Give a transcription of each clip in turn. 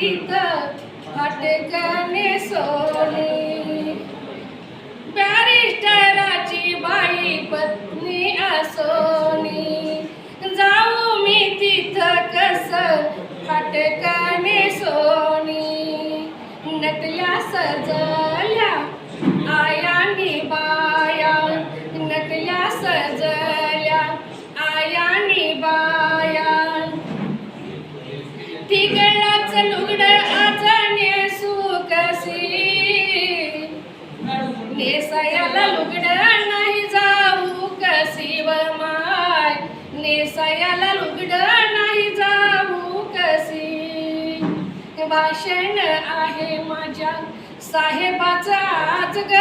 तिथं हटकने सोनी. बॅरिस्टराची बाई पत्नी असोनी. जाऊ मी तिथं कस फाटकने नेसायाला लुगड नाही जाऊ कसी? भाषण आहे माझ्या साहेबाचा आज ग.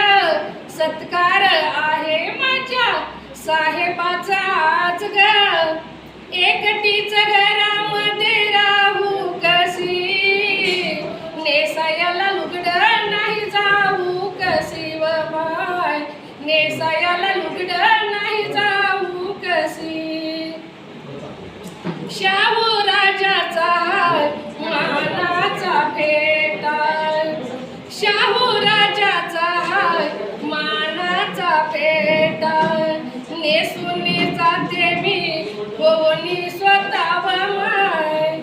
सत्कार आहे माझ्या साहेबाचा आज ग. एकटीच घरामध्ये राहू कसी? नेसायाला लुगड नाही जाऊ कसी? व बाय. नेसायाला लुगड फेटा नेसून जाते मी होनी स्वतः माय.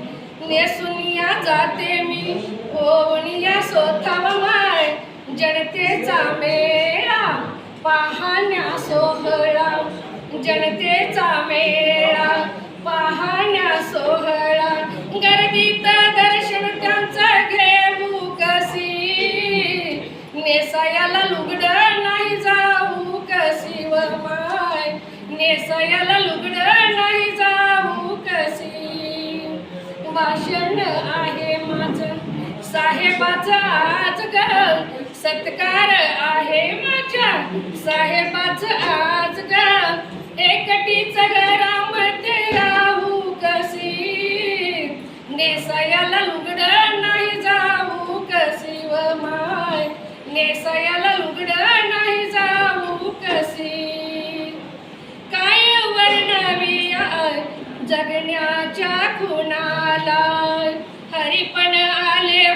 नेसून या जाते मी होनी या स्वतः माय. जनतेचा मेळा पाहण्या सोहळा. जनतेचा मेळा पाहण्या सोहळा. गर्दीत दर्शन त्यांचं घेऊ कशी? नेसायाला लुगड नाही जाऊ. नेसायाला लुगड नाही जाऊ कशी? भाषण आहे माझं. साहेबाचा आज ग सत्कार आहे माझ्या. साहेबाचं आज ग एकटीच घरामध्ये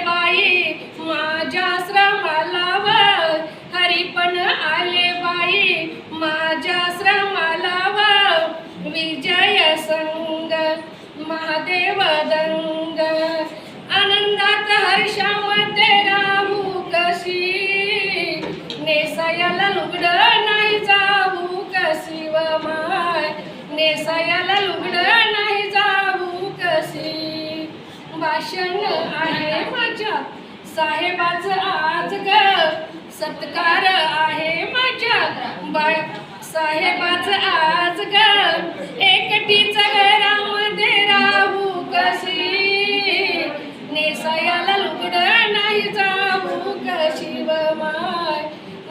बाई माझ्या श्रमाला हरी हरिपण आले बाई माझ्या श्रमाला विजय संग महादेव दंग. आनंदात हर्षामध्ये राहू कशी? नेसायाला लुगड नाही जाऊ कशी व माय? नेसायाला लुगड नाही जाऊ कशी? भाषण आहे माझ्या साहेबाचं आज ग सत्कार आहे माझ्या बाळ साहेबाचं आज ग एकटीच घरामध्ये राहू कशी? नेसायाला लुगड नाही जाऊ कशी व माय?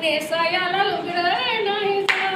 नेसायाला लुगड नाही जाऊ.